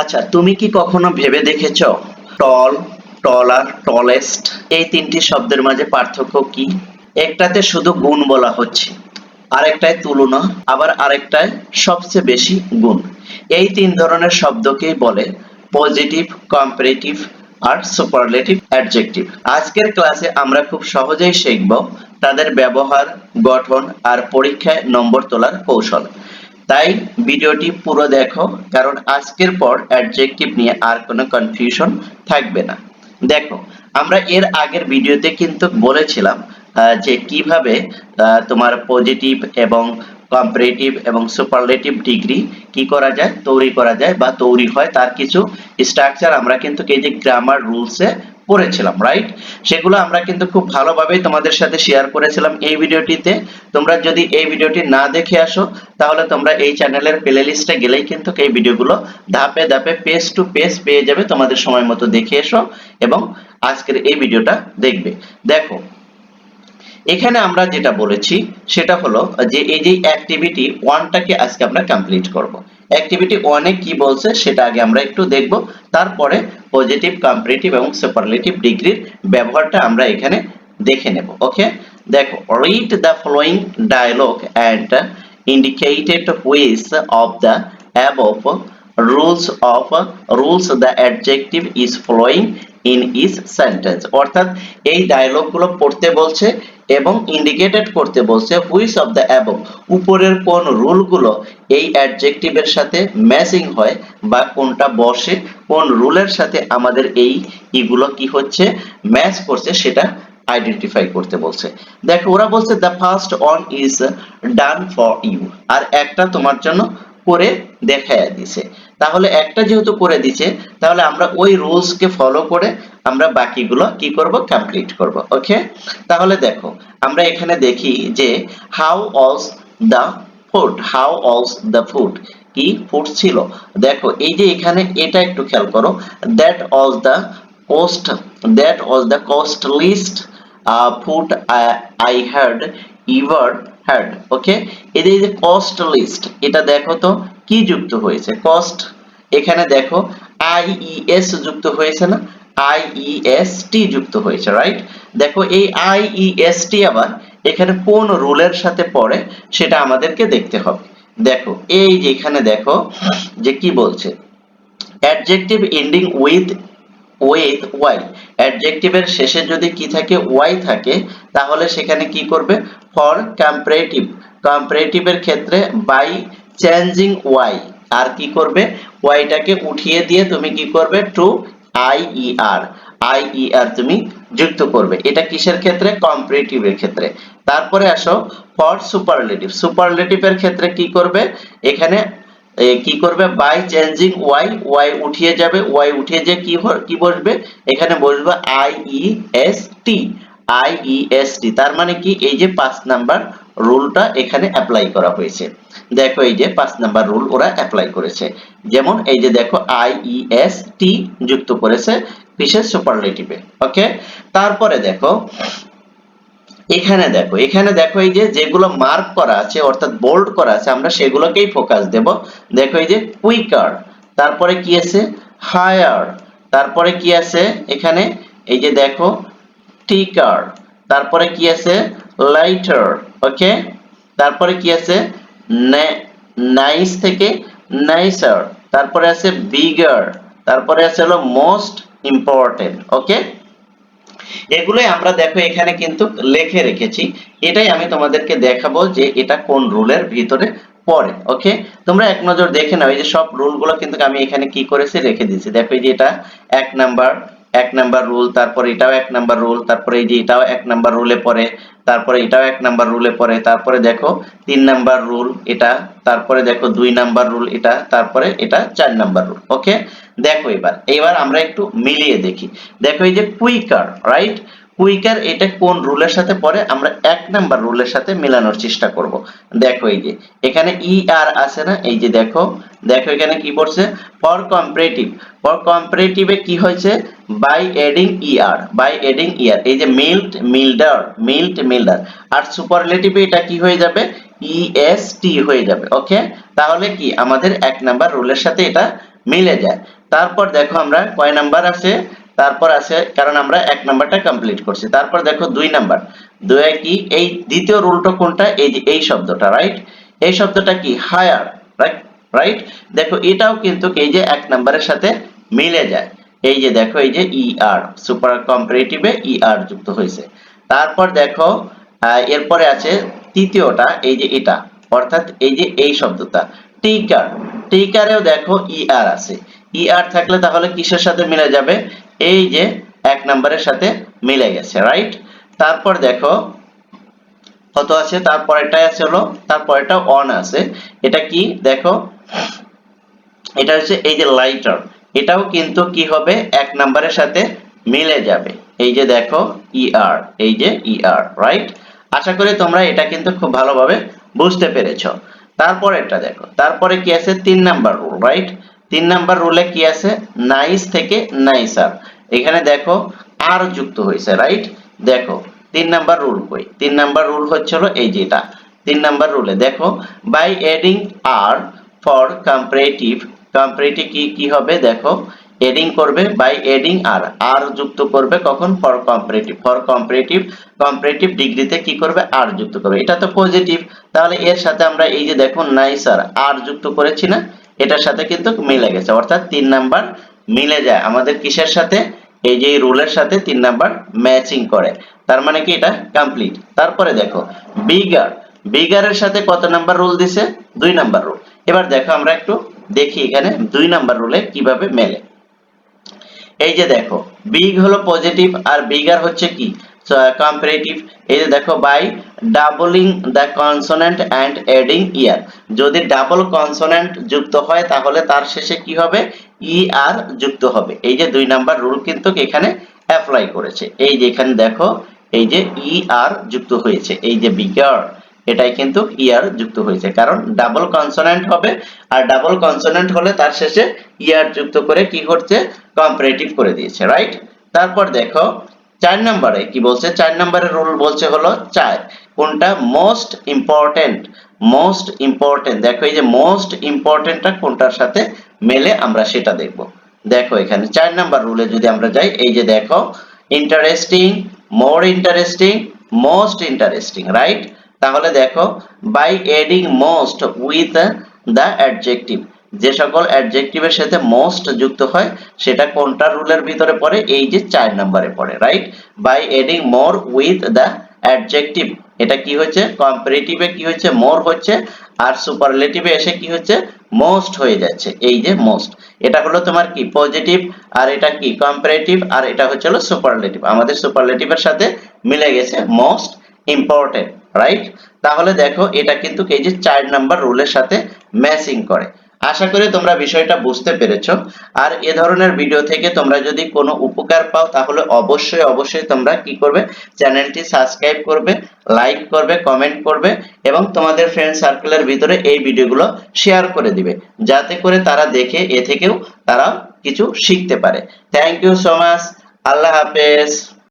আচ্ছা তুমি কি কখনো ভেবে দেখেছ? টল, টলার, টলেস্ট, এই তিনটি শব্দের মাঝে পার্থক্য কি? একটাতে শুধু গুণ বলা হচ্ছে, আরেকটায় তুলনা, আবার আরেকটায় সবচেয়ে বেশি গুণ। এই তিন ধরনের শব্দকেই বলে পজিটিভ কম্পারেটিভ আর সুপারলেটিভ অ্যাডজেক্টিভ আজকের ক্লাসে আমরা খুব সহজেই শিখব তাদের ব্যবহার, গঠন আর পরীক্ষায় নম্বর তোলার কৌশল। তাই ভিডিওটি পুরো দেখো, কারণ আজকের পর অ্যাডজেক্টিভ নিয়ে আর কোনো কনফিউশন থাকবে না। দেখো, আমরা এর আগের ভিডিওতে কিন্তু বলেছিলাম যে কীভাবে তোমার পজিটিভ এবং কম্পারেটিভ এবং সুপারলেটিভ ডিগ্রি কি করা যায়, তৈরি করা যায় বা তৈরি হয়, তার কিছু স্ট্রাকচার আমরা কিন্তু এই যে গ্রামার রুলসে পড়েছিলাম রাইট সেগুলো আমরা কিন্তু খুব ভালোভাবে তোমাদের সাথে শেয়ার করেছিলাম এই ভিডিওটিতে। তোমরা যদি এই ভিডিওটি না দেখে আসো, তাহলে তোমরা এই চ্যানেলের প্লে লিস্টে গেলেই কিন্তু এই ভিডিওগুলো ধাপে ধাপে পেজ টু পেজ পেয়ে যাবে তোমাদের সময় মতো দেখে এসো এবং আজকের এই ভিডিওটা দেখবে। দেখো, এখানে আমরা যেটা বলেছি, সেটা হলো যে এই যে অ্যাক্টিভিটি ওয়ানটাকে আজকে আমরা কমপ্লিট করব। অ্যাক্টিভিটি ওয়ানে কি বলছে সেটা আগে আমরা একটু দেখব। তারপরে পজিটিভ কম্পারেটিভ এবং সুপারলেটিভ ডিগ্রির ব্যবহারটা আমরা এখানে দেখে নেব ওকে দেখো read the following dialogue and indicated ways of the above rules of, rules the adjective is following in each sentence অর্থাৎ এই ডায়লগগুলো পড়তে বলছে এবং ইন্ডিকেটেড করতে বলছে হুইচ অফ দ্য অ্যাবভ উপরের কোন রুলগুলো এই অ্যাডজেক্টিভের সাথে ম্যাচিং হয় বা কোনটা বসে, কোন রুলের সাথে আমাদের এই ইগুলো কি হচ্ছে ম্যাচ করছে সেটা আইডেন্টিফাই করতে বলছে। দেখো, ওরা বলছে the first one is done for you আর একটা তোমার জন্য করে দেখায় দিছে। তাহলে একটা যেহেতু করে দিছে, তাহলে আমরা ওই রুলসকে ফলো করে আমরা বাকিগুলো কি করব? কমপ্লিট করব ওকে তাহলে দেখো, আমরা এখানে দেখি যে how was the food how was the food কি ফুড ছিল? দেখো, এই যে এখানে এটা একটু খেয়াল করো that was the that was the costliest food I had ever had okay এই যে- এই যে কস্ট লিস্ট এটা দেখো তো কি যুক্ত হয়েছে? কস্ট এখানে দেখো আই আইইএস যুক্ত হয়েছে না? টি যুক্ত হয়েছে রাইট দেখো, এই টি আবার এখানে কোন রুলের সাথে পড়ে সেটা আমাদেরকে দেখতে হবে। দেখো, এই যে এখানে দেখো যে কি বলছে? Adjective ending with with Y অ্যাডজেক্টিভের শেষে যদি কি থাকে ওয়াই থাকে, তাহলে সেখানে কি করবে? ফর কম্পারেটিভ কম্পারেটিভের ক্ষেত্রে বাই চেঞ্জিং ওয়াই আর কি করবে? ওয়াইটাকে উঠিয়ে দিয়ে তুমি কি করবে? To I E R I E R তুমি যুক্ত করবে। এটা কিসের ক্ষেত্রে? কম্পারেটিভের ক্ষেত্রে। তারপরে আসো ফর সুপারলেটিভ সুপারলেটিভের ক্ষেত্রে কি করবে? এখানে কি করবে? বাই চেঞ্জিং ওয়াই ওয়াই উঠিয়ে যাবে। ওয়াই উঠিয়ে যে কি কি বসবে? এখানে বসবে I E S T I E S T তার মানে কি? এই যে পাঁচ নাম্বার রুলটা এখানে অ্যাপ্লাই করা হয়েছে। দেখো এই যে পাঁচ নাম্বার রুল ওরা অ্যাপ্লাই করেছে। যেমন এই যে দেখো আই ই এস টি যুক্ত করেছে বিশেষ সুপারলেটিভে ওকে তারপরে দেখো, এখানে দেখো এখানে দেখো এই যে যেগুলো মার্ক করা আছে, অর্থাৎ বোল্ড করা আছে, আমরা সেগুলোকেই ফোকাস দেব। দেখো এই যে কুইকার তারপরে কি আছে? হায়ার তারপরে কি আছে? এখানে এই যে দেখো টিকার তারপরে কি আছে? লাইটার ওকে তারপরে কি আছে? নাইস থেকে নাইসার তারপরে আছে বিগার তারপরে আছে হলো মোস্ট ইম্পর্টেন্ট ওকে এগুলোই আমরা দেখো এখানে কিন্তু লিখে রেখেছি। এটাই আমি তোমাদেরকে দেখাবো যে এটা কোন রুলের ভিতরে পড়ে ওকে তোমরা এক নজর দেখে নাও, এই যে সব রুলগুলো কিন্তু আমি এখানে কি করেছি রেখে দিয়েছি। দেখো এই যে এটা এক নাম্বার এক নাম্বার রুল, তারপর এটাও এক নাম্বার রুল, তারপরে এই যে এটাও এক নাম্বার রুলে পড়ে, তারপরে এটাও এক নাম্বার রুলে পড়ে, তারপরে দেখো তিন নাম্বার রুল এটা, তারপরে দেখো দুই নাম্বার রুল এটা, তারপরে এটা চার নাম্বার রুল, ওকে? দেখো এবার এবার আমরা একটু মিলিয়ে দেখি। দেখো এই যে কুইকার রাইট কুইকার এটা কোন রুলের সাথে পড়ে? আমরা এক নাম্বার রুলের সাথে মেলানোর চেষ্টা করব। দেখো এই যে, এখানে ই আর আছে না? এই যে দেখো দেখো এখানে কি পড়ছে? ফর কম্পারেটিভ ফর কম্পারেটিভে কি হয়েছে? By adding E R by adding E R এই যে মিল্ট মিল্ডার মিল্ট মিল্ডার আর সুপারলেটিভে এটা কি হয়ে যাবে? ইএসটি হয়ে যাবে ওকে তাহলে কি? আমাদের এক নাম্বার রুলের সাথে এটা মিলে যায়। তারপর দেখো আমরা কয় নাম্বার আছে? তারপর আছে, কারণ আমরা এক নাম্বারটা কমপ্লিট করছি। তারপর দেখো দুই নাম্বার দুয়ে কি? এই দ্বিতীয় রুলটা কোনটা? এই যে, এই শব্দটা রাইট এই শব্দটা কি? হায়ার রাইট রাইট দেখো এটাও কিন্তু এই যে এক নাম্বারের সাথে মিলে যায়। এই যে দেখো, এই যে ই আর সুপার কম্পারেটিভে ই আর যুক্ত হয়েছে। তারপর দেখো এরপরে আছে তৃতীয়টা, এই যে এটা, অর্থাৎ এই যে এই শব্দটা, টিকার। টিকারেও দেখো ই আর আছে। ই আর থাকলে তাহলে কিসের সাথে মিলে যাবে? এই যে এক নাম্বারের সাথে মিলে গেছে রাইট তারপর দেখো, কত আছে? তারপরেরটা আছে হলো, তারপরেরটা অন আছে। এটা কি? দেখো, এটা হচ্ছে এই যে লাইটার এটাও কিন্তু কি হবে? এক নাম্বারের সাথে মিলে যাবে। এই যে দেখো ইআর এই যে ইআর রাইট আশা করি তোমরা এটা কিন্তু খুব ভালোভাবে বুঝতে পেরেছ। তারপর এটা দেখো, তারপরে কি আছে? তিন নাম্বার রুল রাইট তিন নাম্বার রুলে কি আছে? নাইস থেকে নাইসার এখানে দেখো আর যুক্ত হয়েছে রাইট দেখো, তিন নাম্বার রুল কই? তিন নাম্বার রুল হচ্ছিল এই যেটা তিন নাম্বার রুলে দেখো by adding er for comparative comparative কি কি হবে? দেখো এডিং করবে বাই এডিং আর আর যুক্ত করবে কখন? For comparative for comparative comparative ডিগ্রিতে কি করবে? আর যুক্ত করবে। এটা তো পজিটিভ তাহলে এর সাথে আমরা এই যে দেখো নাইসার আর যুক্ত করেছি না, এটার সাথে কিন্তু মিলে গেছে। অর্থাৎ তিন নাম্বার মিলে যায়। আমাদের কিসের সাথে? এই যে রুলের সাথে তিন নাম্বার ম্যাচিং করে। তার মানে কি এটা? কমপ্লিট তারপরে দেখো বিগার বিগারের সাথে কত নাম্বার রুল দিছে? দুই নাম্বার রুল এবার দেখো আমরা একটু দেখি এখানে দুই নাম্বার রুলে কীভাবে মেলে। এই যে দেখো বিগ হলো পজিটিভ আর বিগার হচ্ছে কি? কম্পারেটিভ এই যে দেখো by doubling the consonant and adding er যদি ডাবল কনসোনেন্ট যুক্ত হয়, তাহলে তার শেষে কি হবে? ই আর যুক্ত হবে। এই যে দুই নাম্বার রুল কিন্তু এখানে অ্যাপ্লাই করেছে। এই যে এখানে দেখো, এই যে ই আর যুক্ত হয়েছে। এই যে বিগার এটাই কিন্তু ইয়ার যুক্ত হয়েছে। কারণ ডাবল কনসোনেন্ট হবে আর ডাবল কনসোনেন্ট হলে তার শেষে ইয়ার যুক্ত করে কি করছে কম্পারেটিভ করে দিয়েছে রাইট তারপর দেখো, চার নম্বরে কি বলছে? চার নম্বরের রুল বলছে হলো চার। কোনটা? মোস্ট ইম্পর্টেন্ট মোস্ট ইম্পর্টেন্ট দেখো এই যে মোস্ট ইম্পর্টেন্টটা কোনটার সাথে মেলে আমরা সেটা দেখব। দেখো এখানে চার নাম্বার রুলে যদি আমরা যাই, এই যে দেখো interesting more interesting most interesting right তাহলে দেখো by adding most with the adjective যে সকল অ্যাডজেক্টিভের সাথে মোস্ট যুক্ত হয়, সেটা কোনটা রুলের ভিতরে পড়ে? এই যে চার নম্বরে পড়ে right by adding more with the adjective এটা কি হচ্ছে কম্পারেটিভে কি হচ্ছে মোর হচ্ছে, আর সুপারলেটিভে এসে কি হচ্ছে? মোস্ট হয়ে যাচ্ছে, এই যে মোস্ট এটা হলো তোমার কি? পজিটিভ আর এটা কি? কম্পারেটিভ আর এটা হচ্ছে হলো সুপারলেটিভ আমাদের সুপারলেটিভের সাথে মিলে গেছে মোস্ট ইম্পর্টেন্ট রাইট তাহলে দেখো, এটা কিন্তু এই যে চার নাম্বার রুলের সাথে ম্যাচিং করে। আশা করি তোমরা বিষয়টা বুঝতে পেরেছ। আর এ ধরনের ভিডিও থেকে তোমরা যদি কোনো উপকার পাও, তাহলে অবশ্যই অবশ্যই তোমরা কি করবে? চ্যানেলটি সাবস্ক্রাইব করবে লাইক করবে কমেন্ট করবে এবং তোমাদের ফ্রেন্ড সার্কেলের ভিতরে এই ভিডিওগুলো শেয়ার করে দিবে। যাতে করে তারা দেখে, এ থেকেও তারা কিছু শিখতে পারে। থ্যাংক ইউ সো মাচ আল্লাহ হাফেজ।